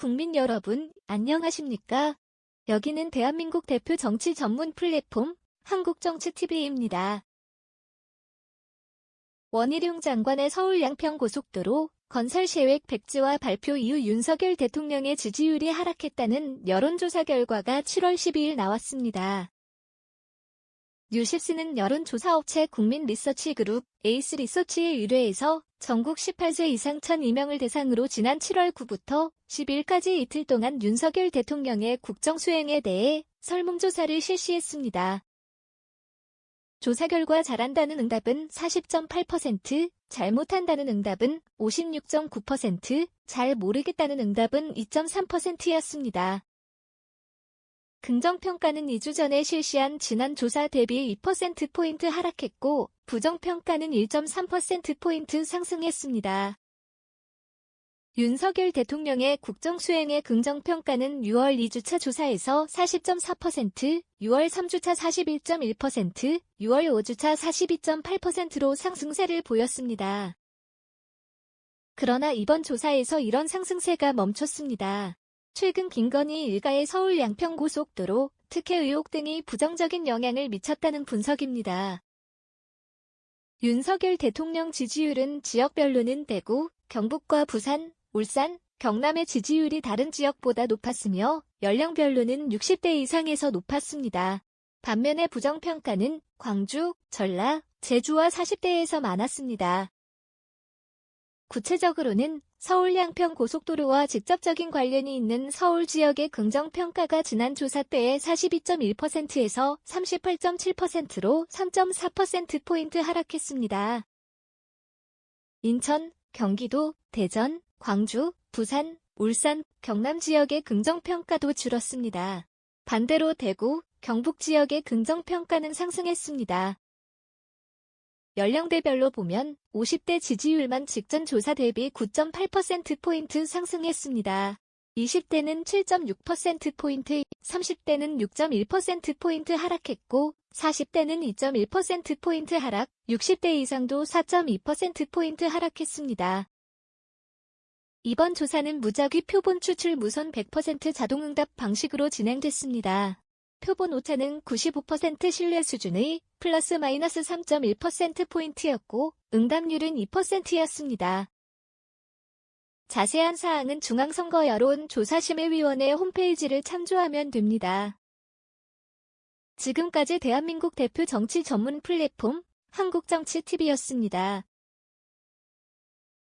국민 여러분, 안녕하십니까? 여기는 대한민국 대표 정치 전문 플랫폼 한국정치TV입니다. 원희룡 장관의 서울 양평고속도로 건설 계획 백지화 발표 이후 윤석열 대통령의 지지율이 하락했다는 여론조사 결과가 7월 12일 나왔습니다. 뉴십스는 여론조사업체 국민리서치그룹 에이스 리서치에 의뢰해서 전국 18세 이상 1,002명을 대상으로 지난 7월 9부터 10일까지 이틀 동안 윤석열 대통령의 국정 수행에 대해 설문조사를 실시했습니다. 조사 결과 잘한다는 응답은 40.8%, 잘못한다는 응답은 56.9%, 잘 모르겠다는 응답은 2.3%였습니다. 긍정평가는 2주 전에 실시한 지난 조사 대비 2%포인트 하락했고, 부정평가는 1.3%포인트 상승했습니다. 윤석열 대통령의 국정 수행의 긍정평가는 6월 2주차 조사에서 40.4%, 6월 3주차 41.1%, 6월 5주차 42.8%로 상승세를 보였습니다. 그러나 이번 조사에서 이런 상승세가 멈췄습니다. 최근 김건희 일가의 서울 양평고속도로 특혜 의혹 등이 부정적인 영향을 미쳤다는 분석입니다. 윤석열 대통령 지지율은 지역별로는 대구, 경북과 부산, 울산, 경남의 지지율이 다른 지역보다 높았으며 연령별로는 60대 이상에서 높았습니다. 반면에 부정평가는 광주, 전라, 제주와 40대에서 많았습니다. 구체적으로는 서울 양평 고속도로와 직접적인 관련이 있는 서울 지역의 긍정평가가 지난 조사 때의 42.1%에서 38.7%로 3.4%포인트 하락했습니다. 인천, 경기도, 대전, 광주, 부산, 울산, 경남 지역의 긍정평가도 줄었습니다. 반대로 대구, 경북 지역의 긍정평가는 상승했습니다. 연령대별로 보면 50대 지지율만 직전 조사 대비 9.8%포인트 상승했습니다. 20대는 7.6%포인트, 30대는 6.1%포인트 하락했고, 40대는 2.1%포인트 하락, 60대 이상도 4.2%포인트 하락했습니다. 이번 조사는 무작위 표본 추출 무선 100% 자동응답 방식으로 진행됐습니다. 표본 오차는 95% 신뢰 수준의 플러스 마이너스 3.1%포인트였고 응답률은 2%였습니다. 자세한 사항은 중앙선거 여론조사심의위원회 홈페이지를 참조하면 됩니다. 지금까지 대한민국 대표 정치 전문 플랫폼 한국정치TV였습니다.